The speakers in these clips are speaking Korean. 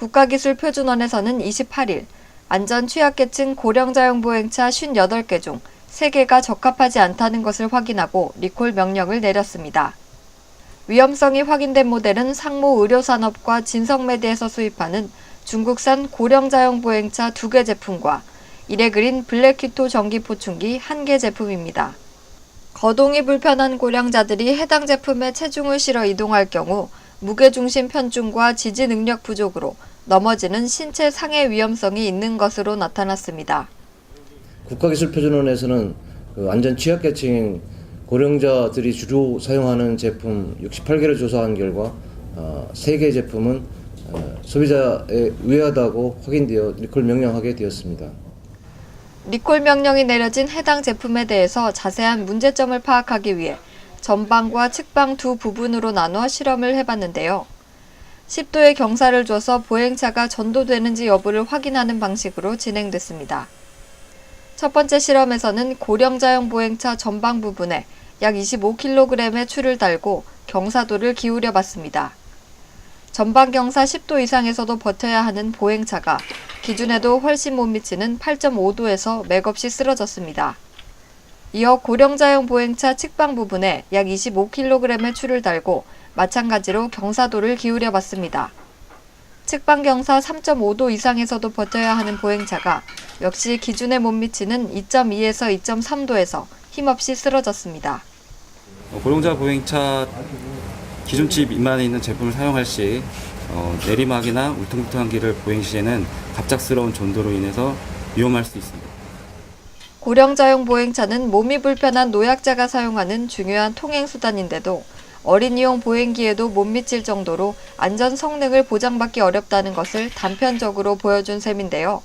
국가기술표준원에서는 28일 안전 취약계층 고령자용 보행차 58개 중 3개가 적합하지 않다는 것을 확인하고 리콜 명령을 내렸습니다. 위험성이 확인된 모델은 상모 의료산업과 진성메디에서 수입하는 중국산 고령자용 보행차 2개 제품과 이레그린 블랙퀴토 전기 포충기 1개 제품입니다. 거동이 불편한 고령자들이 해당 제품에 체중을 실어 이동할 경우 무게중심 편중과 지지 능력 부족으로 넘어지는 신체 상해 위험성이 있는 것으로 나타났습니다. 국가기술표준원에서는 그 안전 취약계층인 고령자들이 주로 사용하는 제품 68개를 조사한 결과 어, 3개 제품은 어, 소비자에 의하다고 확인되어 리콜 명령하게 되었습니다. 리콜 명령이 내려진 해당 제품에 대해서 자세한 문제점을 파악하기 위해 전방과 측방 두 부분으로 나눠 실험을 해봤는데요. 10도의 경사를 줘서 보행차가 전도되는지 여부를 확인하는 방식으로 진행됐습니다. 첫 번째 실험에서는 고령자용 보행차 전방 부분에 약 25kg의 추를 달고 경사도를 기울여 봤습니다. 전방 경사 10도 이상에서도 버텨야 하는 보행차가 기준에도 훨씬 못 미치는 8.5도에서 맥없이 쓰러졌습니다. 이어 고령자용 보행차 측방 부분에 약 25kg의 추를 달고 마찬가지로 경사도를 기울여 봤습니다. 측방 경사 3.5도 이상에서도 버텨야 하는 보행차가 역시 기준에 못 미치는 2.2에서 2.3도에서 힘없이 쓰러졌습니다. 어, 고령자 보행차 기준치 미만에 있는 제품을 사용할 시 어, 내리막이나 울퉁불퉁한 길을 보행 시에는 갑작스러운 전도로 인해서 위험할 수 있습니다. 고령자용 보행차는 몸이 불편한 노약자가 사용하는 중요한 통행수단인데도 어린이용 보행기에도 못 미칠 정도로 안전 성능을 보장받기 어렵다는 것을 단편적으로 보여준 셈인데요.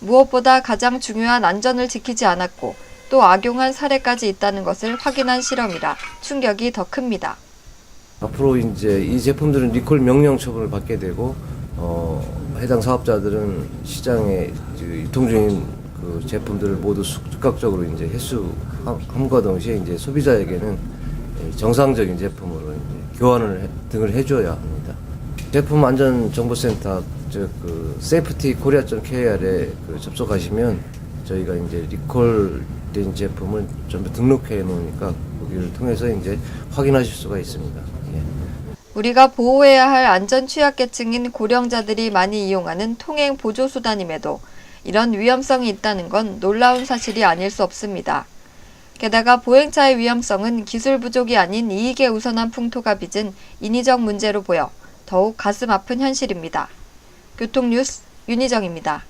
무엇보다 가장 중요한 안전을 지키지 않았고 또 악용한 사례까지 있다는 것을 확인한 실험이라 충격이 더 큽니다. 앞으로 이제 이 제품들은 리콜 명령 처분을 받게 되고 어, 해당 사업자들은 시장에 그 유통 중인 그 제품들을 모두 즉각적으로 이제 회수함과 동시에 이제 소비자에게는 정상적인 제품으로 이제 교환을 해- 등을 해줘야 합니다. 제품 안전 정보센터 즉그 세이프티 코리아.kr에 그 접속하시면 저희가 이제 리콜된 제품을 전부 등록해 놓으니까 거기를 통해서 이제 확인하실 수가 있습니다. 예. 우리가 보호해야 할 안전 취약계층인 고령자들이 많이 이용하는 통행 보조 수단임에도 이런 위험성이 있다는 건 놀라운 사실이 아닐 수 없습니다. 게다가 보행차의 위험성은 기술 부족이 아닌 이익에 우선한 풍토가 빚은 인위적 문제로 보여 더욱 가슴 아픈 현실입니다. 교통뉴스 윤희정입니다.